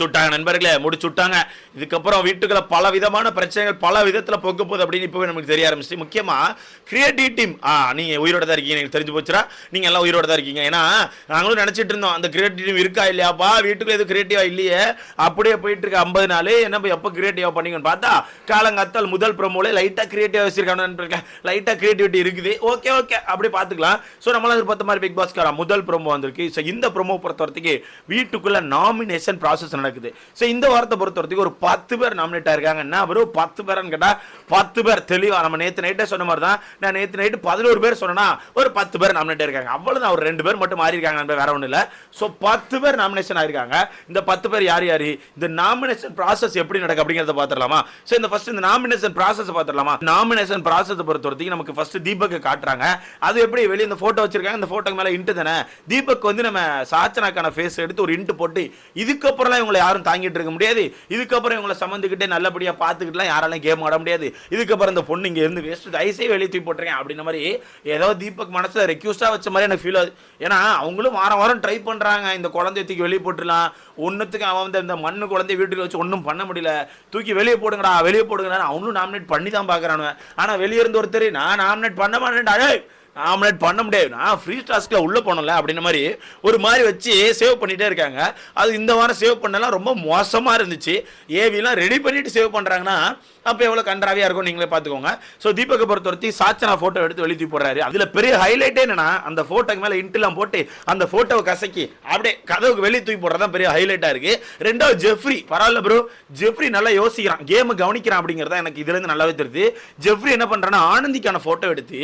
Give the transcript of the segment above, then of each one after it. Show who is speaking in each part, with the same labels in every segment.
Speaker 1: சுட்டாங்க நண்பர்களே முடிச்சு விட்டாங்க இதுக்கப்புறம் வீட்டுக்குள்ள பல விதமான பிரச்சனைகள் பல விதத்துல பொங்க போகுது அப்படின்னு இப்பவே நமக்கு தெரிய ஆரம்பிச்சு முக்கியமா கிரியேட்டிவ் டீம் ஆ நீங்க உயிரோட தான் இருக்கீங்க எனக்கு தெரிஞ்சு போச்சுரா நீங்க எல்லாம் உயிரோட தான் இருக்கீங்க. ஏன்னா நாங்களும் நினைச்சிட்டு இருந்தோம் அந்த கிரியேட்டிவ் டீம் இருக்கா இல்லையாப்பா வீட்டுக்குள்ள எதுவும் கிரியேட்டிவா இல்லையே. அப்படியே போயிட்டு இருக்க ஐம்பது நாள். என்ன போய் எப்போ கிரியேட்டிவா பண்ணீங்கன்னு பார்த்தா காலங்காத்தால் முதல் ப்ரோமோல லைட்டா கிரியேட்டிவா வச்சிருக்காங்க நண்பர்களே. லைட்டா கிரியேட்டிவிட்டி இருக்குது. ஓகே ஓகே அப்படி பார்த்துக்கலாம். ஸோ நம்மளால எதிர்பார்த்த மாதிரி பிக் பாஸ்காரா முதல் ப்ரோமோ வந்திருக்கு. ஸோ இந்த ப்ரோமோ பொறுத்த வரைக்கும் வீட்டுக்குள்ள நாமினேஷன் ப்ராசஸ் நடக்குது. ஸோ இந்த வாரத்தை பொறுத்த வரைக்கும் ஒரு பத்து பேர் நாமினேட் ஆயிருக்காங்க. என்ன வரும் பத்து பேர்னு கேட்டால் பத்து பேர் தெளிவா. நம்ம நேற்று நைட்டே சொன்ன மாதிரி தான் நான் நேற்று நைட்டு பதினோரு பேர் சொன்னேன்னா ஒரு பத்து பேர் நாமினேட் ஆயிருக்காங்க. அவ்வளோதான் ஒரு ரெண்டு பேர் மட்டும் மாறி இருக்காங்க நண்பர், வேற ஒன்றும் இல்லை. ஸோ பத்து பேர் நாமினேஷன் ஆயிருக்காங்க. இந்த பத்து பேர் யார் யார்? இந்த நாமினேஷன் ப்ராசஸ் எப்படி நடக்கு அப்படிங்கிறத பார்த்துடலாமா? ஸோ இந்த ஃபர்ஸ்ட் இந்த நாமினேஷன் ப்ராசஸ் பார்த்துடலாமா? நாமினேஷன் ப்ராசஸ் பொறுத்த வரைக்கும் நமக்கு ஃபர்ஸ்ட் தீபக் காட்டுறாங்க. அது எப்படி வெளியே இந்த ஃபோட்டோ வச்சிருக்காங்க? இந்த ஃபோட்டோக்கு மேலே இன்ட்டு தானே? தீபக் வந்து நம்ம சாச்சனாக்கான ஃபேஸ் எடுத்து ஒரு இன்ட்டு போட்டு இதுக்கப்புறம்லாம் இவங்க இவங்களை யாரும் தாங்கிட்டு இருக்க முடியாது. இதுக்கப்புறம் இவங்களை சம்மந்துக்கிட்டே நல்லபடியா பார்த்துக்கிட்டுலாம் யாராலும் கேம் ஆட முடியாது. இதுக்கப்புறம் இந்த பொண்ணு இங்க இருந்து வேஸ்ட் தயசே வெளியே தூக்கி போட்டுருக்கேன் அப்படின்ற மாதிரி ஏதோ தீபக் மனசுல ரெக்யூஸ்டாக வச்ச மாதிரி எனக்கு ஃபீல் ஆகுது. ஏன்னா அவங்களும் வாரம் வாரம் ட்ரை பண்றாங்க. இந்த குழந்தைய தூக்கி வெளியே போட்டுடலாம். ஒன்றுத்துக்கு அவன் வந்து இந்த மண்ணு குழந்தைய வீட்டுக்கு வச்சு ஒன்றும் பண்ண முடியல. தூக்கி வெளியே போடுங்கடா வெளியே போடுங்கடா அவனும் நாமினேட் பண்ணி தான் பார்க்குறானு ஆனால் வெளியே இருந்து ஒருத்தர் நான் நாமினேட் பண்ண மாட்டேன்டா. நாமினேட் பண்ண முடியாது. நான் ஃப்ரீ டாஸ்க்ல உள்ளே போனல அப்படின்ற மாதிரி ஒரு மாதிரி வச்சு சேவ் பண்ணிகிட்டே இருக்காங்க. அது இந்த வாரம் சேவ் பண்ணலாம். ரொம்ப மோசமாக இருந்துச்சு. ஏவிலாம் ரெடி பண்ணிவிட்டு சேவ் பண்ணுறாங்கன்னா அப்போ எவ்வளோ கன்றாவியா இருக்கும் நீங்களே பார்த்துக்கோங்க. ஸோ தீபக்கை பொறுத்த சாச்சனா ஃபோட்டோ எடுத்து வெளியே தூக்கி போடுறாரு. அதில் பெரிய ஹைலைட்டே என்னன்னா அந்த ஃபோட்டோக்கு மேலே இன்ட்டுலாம் போட்டு அந்த ஃபோட்டோவை கசக்கி அப்படியே கதவுக்கு வெளியே தூக்கி போடுறது தான் பெரிய ஹைலைட்டாக இருக்கு. ரெண்டாவது ஜெஃப்ரி. பரவாயில்ல ப்ரோ ஜெஃப்ரி நல்லா யோசிக்கிறான். கேமை கவனிக்கிறான் அப்படிங்கிறத எனக்கு இதுலேருந்து நல்லாவே தெரியுது. ஜெஃப்ரி என்ன பண்ணுறான்னா ஆனந்திக்கான ஃபோட்டோ எடுத்து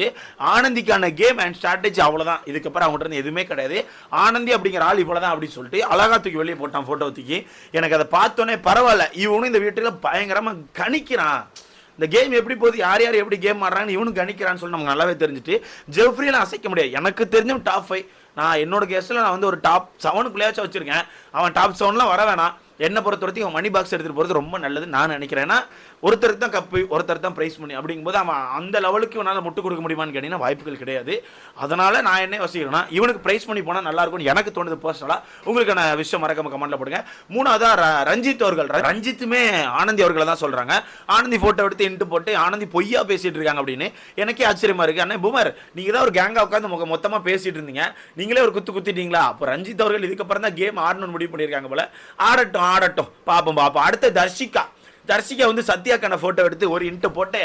Speaker 1: ஆனந்திக்கான கேம் அண்ட் ஸ்ட்ராட்டஜி அவ்வளோதான் இதுக்கப்புறம் அவங்ககிட்ட இருந்து எதுவுமே கிடையாது. ஆனந்தி அப்படிங்கிற ஆள் இவ்வளோதான் அப்படின்னு சொல்லிட்டு அழகா தூக்கி வெளியே போட்டான் ஃபோட்டோ தூக்கி எனக்கு அதை பார்த்தோன்னே பரவாயில்ல. இவனும் இந்த வீட்டில் பயங்கரமாக கணிக்கிறான். இந்த கேம் எப்படி போகுது யார் யார் எப்படி கேம் ஆடுறாங்கன்னு இவனும் கணிக்கிறான்னு சொல்லி நமக்கு நல்லாவே தெரிஞ்சுட்டு ஜெஃப்ரியில் அசைக்க முடியாது. எனக்கு தெரிஞ்சும் டாப் ஃபைவ் நான் என்னோட கெஸ்ட்டில் நான் வந்து ஒரு டாப் செவனுக்குள்ளேயாச்சும் வச்சுருக்கேன். அவன் டாப் செவன்லாம் வர வேணாம். என்னை பொறுத்த வரைக்கும் அவன் மணி பாக்ஸ் எடுத்துகிட்டு போகிறது ரொம்ப நல்லது. நான் நினைக்கிறேன்னா ஒருத்தருக்கு தான் கப்பு ஒருத்தர் தான் ப்ரைஸ் பண்ணி அப்படிங்கும்போது அவன் அந்த லெவலுக்கு உன்னால் முட்டு கொடுக்க முடியுமான்னு கேட்டிங்கன்னா வாய்ப்புகள் கிடையாது. அதனால் நான் என்ன யோசிக்கிறேன்னா இவனுக்கு ப்ரைஸ் பண்ணி போனால் நல்லா இருக்கும்னு எனக்கு தோணுது பர்சனலாக உங்களுக்கான விஷயம் மறக்காம கமெண்ட்ல போடுங்க. மூணாவதா ர- ரஞ்சித் அவர்கள். ரஞ்சித்துமே ஆனந்தி அவர்களை தான் சொல்கிறாங்க ஆனந்தி ஃபோட்டோ எடுத்து இன்ட்டு போட்டு ஆனந்தி பொய்யா பேசிகிட்டு இருக்காங்க அப்படின்னு. எனக்கே ஆச்சரியமாக இருக்கு. அண்ணே பூமர் நீங்கள் தான் ஒரு கேங்காக உட்காந்து முக மொத்தமாக பேசிகிட்டு இருந்தீங்க. நீங்களே ஒரு குத்து குத்திட்டீங்களா? அப்போ ரஞ்சித் அவர்கள் இதுக்கப்புறம் தான் கேம் ஆடணும்னு முடிவு பண்ணியிருக்காங்க போல. ஆடட்டும் ஆடட்டும் பார்ப்போம் பார்ப்போம் அடுத்து தர்ஷிகா. தர்ஷிகா வந்து சத்யாக்கான ஃபோட்டோ எடுத்து ஒரு இன்ட்டு போட்டு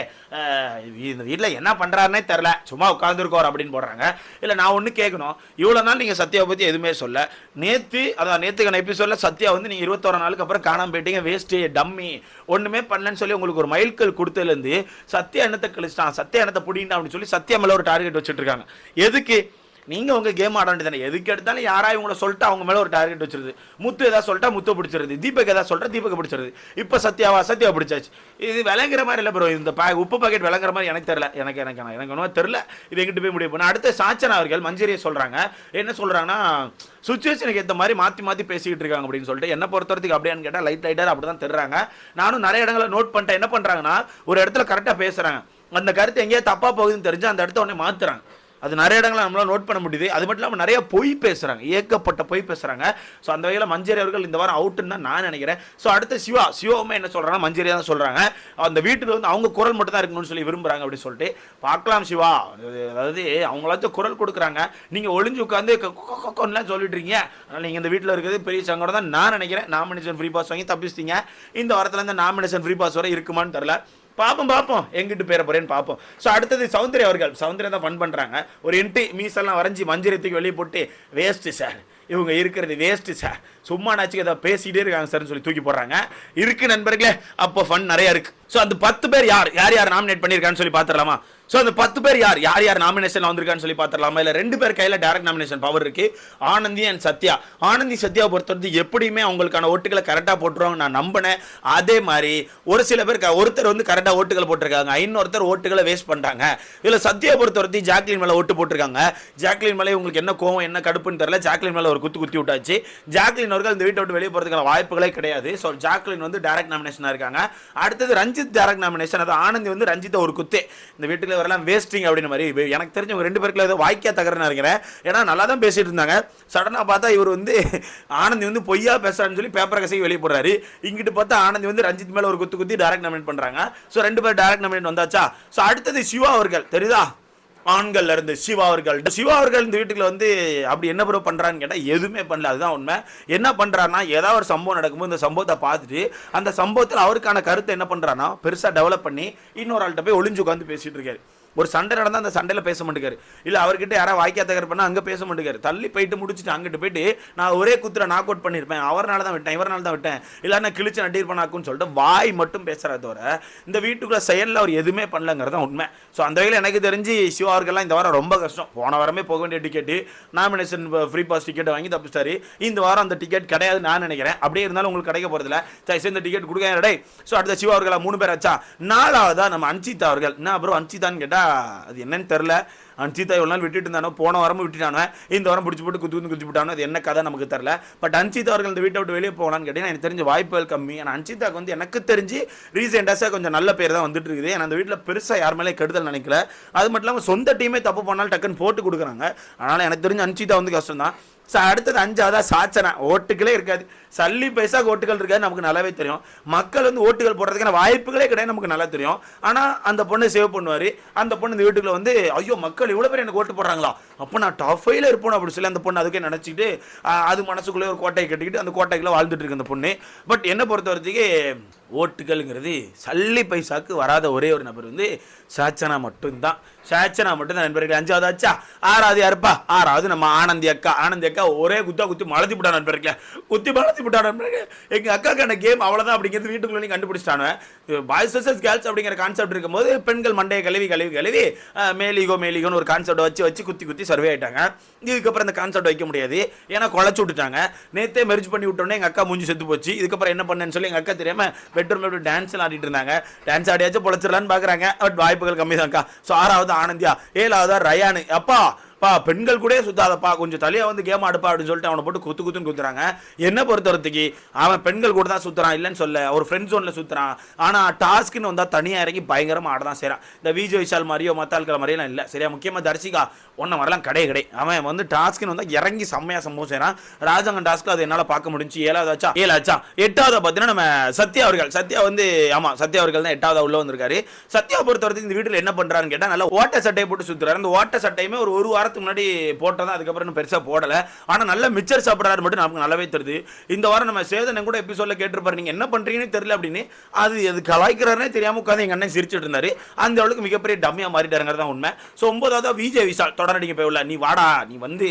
Speaker 1: இந்த வீட்டில் என்ன பண்ணுறாருனே தெரில சும்மா உட்காந்துருக்கோர் அப்படின்னு போடுறாங்க. இல்லை நான் ஒன்று கேட்கணும் இவ்வளோ நாள் நீங்கள் சத்யாவை பற்றி எதுவுமே சொல்ல. நேற்று அதான் நேற்றுக்கான எபிசோடில் சத்யா வந்து நீங்கள் இருபத்தோரு நாளுக்கு அப்புறம் காணாமல் போயிட்டீங்க. வேஸ்ட்டு டம்மி ஒன்றுமே பண்ணலன்னு சொல்லி உங்களுக்கு ஒரு மைல்கல் கொடுத்ததுலேருந்து சத்யா எண்ணத்தை கழிச்சிட்டான் சத்யா எண்ணத்தை பிடிங்கிட்டான் அப்படின்னு சொல்லி சத்யா மேலே ஒரு டார்கெட் வச்சுட்டு இருக்காங்க. எதுக்கு? நீங்கள் உங்கள் கேம் ஆட வேண்டியதானே எதுக்கு எடுத்தாலும் யாராவது இவங்கள சொல்லிட்டு அவங்க மேலே ஒரு டார்கெட் வச்சிருது. முத்து எதாவது சொல்லிட்டா முத்து பிடிச்சிருது. தீபக் எதாவது சொல்லிட்டா தீபக் பிடிச்சிருது. இப்போ சத்யாவா சத்யா பிடிச்சாச்சு. இது விளங்குற மாதிரி இல்லை ப்ரோ இந்த பா உப்பு பாக்கெட் விளங்குற மாதிரி எனக்கு தெரில எனக்கு எனக்கு எனக்கு ஒன்றும் தெரில இது எங்கிட்ட போய் முடிவு பண்ண அடுத்து சாச்சனா அவர்கள் மஞ்சரியை சொல்கிறாங்க என்ன சொல்கிறாங்கன்னா சுச்சுவேஷனுக்கு ஏற்ற மாதிரி மாற்றி மாற்றி பேசிக்கிட்டு இருக்காங்க அப்படின்னு சொல்லிட்டு என்ன பொறுத்தவரைக்கும் அப்படியான்னு கேட்டால் லைட் லைட்டாக அப்படி தான் தெரிறாங்க நானும் நிறைய இடங்களை நோட் பண்ணிட்டேன். என்ன பண்ணுறாங்கன்னா ஒரு இடத்துல கரெக்டாக பேசுகிறாங்க அந்த கருத்து எங்கேயா தப்பாக போகுதுன்னு தெரிஞ்சு அந்த இடத்த உடனே மாற்றுறாங்க அது நிறைய இடங்களை நம்மளால நோட் பண்ண முடியுது. அது மட்டும் இல்லாமல் நிறைய பொய் பேசுகிறாங்க ஏகப்பட்ட பொய் பேசுகிறாங்க ஸோ அந்த வகையில் மஞ்சரி அவர்கள் இந்த வாரம் அவுட்டுன்னு தான் நான் நினைக்கிறேன். ஸோ அடுத்து சிவா. சிவாவுமே என்ன சொல்கிறாங்க மஞ்சரியாக தான் சொல்கிறாங்க அந்த வீட்டில் வந்து அவங்க குரல் மட்டும் தான் இருக்கணும்னு சொல்லி விரும்புகிறாங்க அப்படின்னு சொல்லிட்டு பார்க்கலாம் சிவா. அது- அதாவது அவங்களாச்சும் குரல் கொடுக்குறாங்க. நீங்கள் ஒளிஞ்சு உட்காந்து கொக்கொக்கொன்னெலாம் சொல்லிட்டு இருக்கீங்க அதனால் நீங்கள் இந்த வீட்டில் இருக்கிறது பெரிய சங்கடம் தான் நான் நினைக்கிறேன். நாமினேஷன் ஃப்ரீ பாஸ் வாங்கி தப்பிச்சிட்டிங்க. இந்த வாரத்தில் இந்த நாமினேஷன் ஃப்ரீ பாஸ் வரை இருக்குமான்னு தெரில பார்ப்போம் பார்ப்போம் எங்கிட்டு பேர போறேன்னு பார்ப்போம் ஸோ அடுத்தது சௌந்தர்யா அவர்கள். சௌந்தர்யா தான் ஃபன் பண்ணுறாங்க ஒரு இன்ட்டு மீசெல்லாம் வரைஞ்சி மஞ்சரியத்துக்கு வெளியே போட்டு வேஸ்ட்டு சார். இவங்க இருக்கிறது வேஸ்ட்டு சார். சும்மா நாச்சுக்கு ஏதாவது பேசிக்கிட்டே இருக்காங்க சார்னு சொல்லி தூக்கி போடுறாங்க. இருக்கு நண்பர்களே அப்போ ஃபன் நிறைய இருக்கு. ஸோ அந்த பத்து பேர் யார்? யார் யார் நாமினேட் பண்ணியிருக்கான்னு சொல்லி பார்த்துடலாமா? ஸோ அந்த பத்து பேர் யார்? யார் யார் நாமினேஷன் வந்திருக்கான்னு சொல்லி பார்த்துடலாமா? இல்லை ரெண்டு பேர் கையில் டேரக்ட் நாமினேஷன் பவர் இருக்கு. ஆனந்தி அண்ட் சத்யா. ஆனந்தி சத்யாவை பொறுத்தவரைக்கும் எப்படியுமே அவங்களுக்கான ஓட்டுகளை கரெக்டாக போட்டுருவாங்க நான் நம்பினேன். அதே மாதிரி ஒரு சில பேர் க- ஒருத்தர் வந்து கரெக்டாக ஓட்டுகள் போட்டிருக்காங்க. இன்னொருத்தர் ஓட்டுகளை வேஸ்ட் பண்ணுறாங்க இதில் சத்யா பொறுத்தவரைக்கும் ஜாக்லின் மேலே ஓட்டு போட்டிருக்காங்க. ஜாக்லின் மேலே உங்களுக்கு என்ன கோவம் என்ன கடுப்புன்னு தெரியல. ஜாக்லின் மேலே ஒரு குத்து குத்தி விட்டாச்சு. ஜாக்லின் அவர்கள் இந்த வீட்டை விட்டு வெளியே போகிறதுக்கான வாய்ப்புகளே கிடையாது. ஸோ ஜாக்லின் வந்து டேரக்ட் நாமினேஷனாக இருக்காங்க. அடுத்தது ரஞ்சித் டேரக்ட் நாமினேஷன் அது ஆனந்தி வந்து ரஞ்சித்தை ஒரு குத்து. இந்த வீட்டுக்கு வரலாம் வேஸ்டிங் அப்படின்னு மாதிரி எனக்கு தெரிஞ்சவங்க ரெண்டு பேருக்குள்ள ஏதோ வாய்க்கா தகரன்னு இருக்கிறேன் ஏன்னா நல்லா தான் பேசிட்டு இருந்தாங்க. சடனாக பார்த்தா இவர் வந்து ஆனந்தி வந்து பொய்யா பேசுறான்னு சொல்லி பேப்பரை கசைக்கு வெளியே போடுறாரு இங்கிட்டு பார்த்தா ஆனந்தி வந்து ரஞ்சித் மேல ஒரு குத்து குத்தி டேரக்ட் நமினேட் பண்றாங்க. ஸோ ரெண்டு பேர் டேரக்ட் நமினேட் வந்தாச்சா? ஸோ அடுத்தது சிவா அவர்கள். தெரியுதா? ஆண்கள்ல இருந்து சிவா அவர்கள். சிவா அவர்கள் இந்த வீட்டுக்குள்ள வந்து அப்படி என்ன ப்ரோ பண்றான்னு கேட்டால் எதுவுமே பண்ணல. அதுதான் உண்மை. என்ன பண்றாருன்னா ஏதாவது ஒரு சம்பவம் நடக்கும்போது இந்த சம்பவத்தை பார்த்துட்டு அந்த சம்பவத்தில் அவருக்கான கருத்தை என்ன பண்றாருன்னா பெருசா டெவலப் பண்ணி இன்னொரு ஆள்கிட்ட போய் ஒளிஞ்சு உட்காந்து பேசிட்டு இருக்காரு. ஒரு சண்டை நடந்தால் அந்த சண்டையில் பேச மாட்டேங்காரு. இல்லை அவர்கிட்ட யாராவது வாய்க்கா தகர் பண்ணால் அங்கே பேச மாட்டேங்காரு. தள்ளி போயிட்டு முடிச்சுட்டு அங்கிட்டு போயிட்டு நான் ஒரே குத்துல நாக் அவுட் பண்ணியிருப்பேன் அவரால் தான் விட்டேன் இவரால் தான் விட்டேன். இல்லை நான் கிழிச்சு நட்டிருப்பேன் சொல்லிட்டு வாய் மட்டும் பேசுகிறத தவிர இந்த வீட்டுக்குள்ளே செயலில் அவர் எதுவுமே பண்ணலங்கிறது தான் உண்மை. ஸோ அந்த வகையில் எனக்கு தெரிஞ்சு சிவா அவர்கள்லாம் இந்த வாரம் ரொம்ப கஷ்டம். போன வாரமே போக வேண்டிய ticket nomination free pass ticket வாங்கி தப்பிச்சிட்டாரு. இந்த வாரம் அந்த டிக்கெட் கிடையாது நான் நினைக்கிறேன். அப்படியே இருந்தாலும் உங்களுக்கு கிடைக்க போகிறதில்ல சரி சரி இந்த டிக்கெட் கொடுக்க டே ஸோ அடுத்த சிவா அவர்களா? மூணு பேர் ஆச்சா நாலாவதா? நம்ம அன்சிதா அவர்கள். என்ன அப்புறம் அன்சிதான்னு கேட்டா அது என்னன்னு தெரில எவ்வளோ இவ்வளோ நாள் விட்டுட்டு இருந்தானோ? போன வாரமும் விட்டுட்டானோ? இந்த வாரம் பிடிச்சி போட்டு குத்து குத்து குத்தி விட்டானோ? அது என்ன கதை நமக்கு தெரில பட் அன்சிதா அவர்கள் இந்த வீட்டை விட்டு வெளியே போகலான்னு கேட்டீங்கன்னா எனக்கு தெரிஞ்ச வாய்ப்புகள் கம்மி. ஆனால் அன்சிதாக்கு வந்து எனக்கு தெரிஞ்சு ரீசெண்டாக கொஞ்சம் நல்ல பேர் தான் வந்துட்டு இருக்குது. ஏன்னா அந்த வீட்டில் பெருசாக யார் மேலே கெடுதல் நினைக்கல. அது மட்டும் இல்லாமல் சொந்த டீமே தப்பு பண்ணாலும் டக்குன்னு போட்டு கொடுக்குறாங்க. அதனால் எனக்கு தெரிஞ்ச அன்சிதா வந்து கஷ்டம் தான் ஸோ அடுத்தது அஞ்சாவதா சாச்சனா. ஓட்டுகளே இருக்காது. சல்லி பைசா ஓட்டுகள் இருக்காது நமக்கு நல்லாவே தெரியும். மக்கள் வந்து ஓட்டுகள் போடுறதுக்கான வாய்ப்புகளே கிடையாது நமக்கு நல்லா தெரியும். ஆனால் அந்த பொண்ணை சேவ் பண்ணுவார். அந்த பொண்ணு இந்த வீட்டுக்குள்ள வந்து ஐயோ மக்கள் இவ்வளோ பேர் எனக்கு ஓட்டு போடுறாங்களா? அப்போ நான் டாப் ஃபைவ்ல இருப்போம் அப்படி சொல்லி அந்த பொண்ணு அதுக்கே நினச்சிக்கிட்டு அது மனசுக்குள்ளே ஒரு கோட்டையை கட்டிக்கிட்டு அந்த கோட்டைக்குள்ளே வாழ்ந்துட்டு இருக்கு அந்த பொண்ணு. பட் என்னை பொறுத்த வரைக்கும் ஓட்டுகள்ங்கிறது சல்லி பைசாக்கு வராத ஒரே ஒரு நபர் வந்து சாச்சனா மட்டும்தான். சாச்சனா மட்டும் தான் நண்பர்களே. அஞ்சாவது ஆச்சா? ஆறாவது யாருப்பா? ஆறாவது நம்ம ஆனந்தி அக்கா. ஆனந்தி அக்கா ஒரே குத்தா குத்தி மலத்தி விட்டா நண்பர்களே. குத்தி மலத்தி விட்டா நண்பர்களே. எங்கள் அக்காக்கான கேம் அவ்வளோதான் அப்படிங்கிறது வீட்டுக்குள்ளே நீ கண்டுபிடிச்சிட்டானு பாய்ஸ் வர்சஸ் கேர்ள்ஸ் அப்படிங்கிற கான்செப்ட் இருக்கும்போது பெண்கள் மண்டையை கழுவி கழுவி கழுவி மேலிகோ மேலிகோன்னு ஒரு கான்செப்ட் வச்சு வச்சு குத்தி குத்தி சர்வே ஆயிட்டாங்க. இதுக்கப்புறம் இந்த கான்செப்ட் வைக்க முடியாது. ஏன்னா குழச்சி விட்டுட்டாங்க. நேத்தே மெரிஜ் பண்ணி விட்டோன்னே எங்கள் அக்கா மூஞ்சி செத்து போச்சு. இதுக்கப்புறம் என்ன பண்ணேன்னு சொல்லி எங்கள் அக்கா தெரியாமல் பெட்ரூமில் எப்படி டான்ஸ் ஆடிட்டு இருந்தாங்க. டான்ஸ் ஆடியாச்சும் பொழைச்சிடலான்னு பாக்குறாங்க. பட் வாய்ப்புகள் கம்மி தான்க்கா ஸோ ஆறாவது ஆனந்தியா. ஏழாவது ரயானு. அப்பா பா பெண்கள் கூட சுத்தாதப்பா கொஞ்சம் தலையை வந்து கேம் ஆடுப்பா அப்படின்னு சொல்லிட்டு அவனை போட்டு குத்து குத்துன்னு குத்துறாங்க. என்ன பொறுத்த அவன் பெண்கள் கூட தான் சுத்துறான் இல்லைன்னு சொல்ல. ஒரு ஃப்ரெண்ட் ஜோனில் சுத்துறான். ஆனால் டாஸ்க்குன்னு வந்தால் தனியாக இறங்கி பயங்கரமாக ஆட தான் செய்கிறான் இந்த விஜய் விஷால் மாதிரியோ மத்த ஆட்கள் மாதிரியெல்லாம் இல்லை. சரியா? முக்கியமாக தரிசிக்கா ஒன்றை வரலாம் கிடையே கிடையாது. அவன் வந்து டாஸ்க்குன்னு வந்தால் இறங்கி செம்மையா சம்பவம் செய்றான். ராஜாங்கன் டாஸ்க்கு அது என்னால் பார்க்க முடிஞ்சு. ஏழாவது ஆச்சா? ஏழாச்சா? எட்டாவது பார்த்தீங்கன்னா நம்ம சத்யா அவர்கள். சத்யா வந்து ஆமா சத்யா அவர்கள் தான் எட்டாவது உள்ள வந்திருக்காரு. சத்யா பொறுத்தவரைக்கும் இந்த வீட்டில் என்ன பண்ணுறான்னு கேட்டால் நல்லா ஓட்ட சட்டையை போட்டு சுற்றுறாரு அந்த ஓட்ட சட்டையுமே ஒரு ஒரு வாரத்துக்கு முன்னாடி போட்டதான் அதுக்கப்புறம் இன்னும் பெருசாக போடலை. ஆனா நல்ல மிச்சர் சாப்பிட்றாரு மட்டும் நமக்கு நல்லாவே தெரியுது. இந்த வாரம் நம்ம சேதனை கூட எபிசோட்ல கேட்டிருப்பாரு. நீங்க என்ன பண்றீங்கன்னு தெரியல அப்படின்னு. அது அது கலாய்க்கிறாருனே தெரியாம உட்காந்து எங்க அண்ணன் சிரிச்சிட்டு இருந்தாரு. அந்த அளவுக்கு மிகப்பெரிய டம்மியா மாறிட்டாருங்கிறது தான் உண்மை. ஸோ ஒன்பதாவது விஜய் விஷால் தொடரடிக்க போய் நீ வாடா நீ வந்து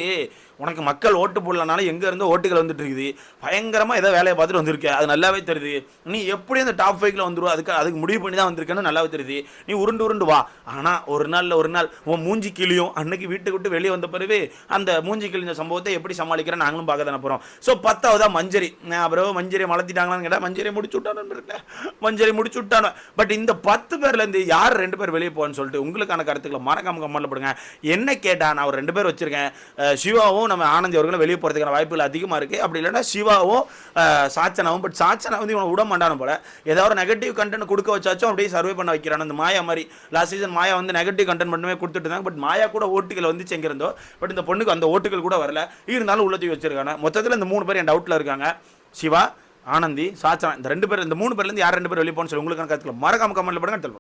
Speaker 1: உனக்கு மக்கள் ஓட்டு போடலனால எங்கே இருந்தோ ஓட்டுகள் வந்துட்டு இருக்குது? பயங்கரமாக ஏதோ வேலையை பார்த்துட்டு வந்திருக்க. அது நல்லாவே தெரியுது. நீ எப்படி அந்த டாப் ஃபைவ்ல வந்துடும் அதுக்கு அதுக்கு முடிவு பண்ணி தான் வந்திருக்கேன்னு நல்லாவே தெரியுது. நீ உருண்டு உருண்டு வா. ஆனால் ஒரு நாளில் ஒரு நாள் உன் மூஞ்சி கிளியும் அன்னைக்கு வீட்டுக்கு விட்டு வெளியே வந்த பிறகு அந்த மூஞ்சி கிழிஞ்ச சம்பவத்தை எப்படி சமாளிக்கிறேன் நாங்களும் பார்க்க தானே போகிறோம் ஸோ பத்தாவதா மஞ்சரி. நான் அப்புறம் மஞ்சரியை மலத்திட்டாங்களான்னு கேட்டால் மஞ்சரி முடிச்சு விட்டானு மஞ்சரி முடிச்சு விட்டானு. பட் இந்த பத்து பேர்லேருந்து யார் ரெண்டு பேர் வெளியே போன்னு சொல்லிட்டு உங்களுக்கான கருத்துக்களை மறக்காம கமெண்ட்ல போடுங்க. என்ன கேட்டால் நான் ஒரு ரெண்டு பேர் வச்சுருக்கேன். சிவாவும் சிவாவும் நம்ம ஆனந்தி அவர்களும் வெளியே போகிறதுக்கான வாய்ப்புகள் அதிகமாக இருக்கு. அப்படி இல்லைன்னா சிவாவும் சாச்சனாவும் பட் சாச்சனா வந்து இவனை விட மாட்டான போல. ஏதாவது ஒரு நெகட்டிவ் கண்டென்ட் கொடுக்க வச்சாச்சும் அப்படியே சர்வே பண்ண வைக்கிறான். அந்த மாயா மாதிரி லாஸ்ட் சீசன் மாயா வந்து நெகட்டிவ் கண்டென்ட் மட்டுமே கொடுத்துட்டு இருந்தாங்க. பட் மாயா கூட ஓட்டுகள் வந்து செங்கிருந்தோ பட் இந்த பொண்ணுக்கு அந்த ஓட்டுகள் கூட வரல. இருந்தாலும் உள்ளத்தி வச்சிருக்காங்க. மொத்தத்தில் இந்த மூணு பேர் என் டவுட்டில் இருக்காங்க. சிவா ஆனந்தி சாச்சனா இந்த ரெண்டு பேர் இந்த மூணு பேர்லேருந்து யார் ரெண்டு பேர் வெளியே போகணும்னு சொல்லி உங்களுக்கான கருத்துக்களை மறக்காம கமெண்ட்ல போடுங்க.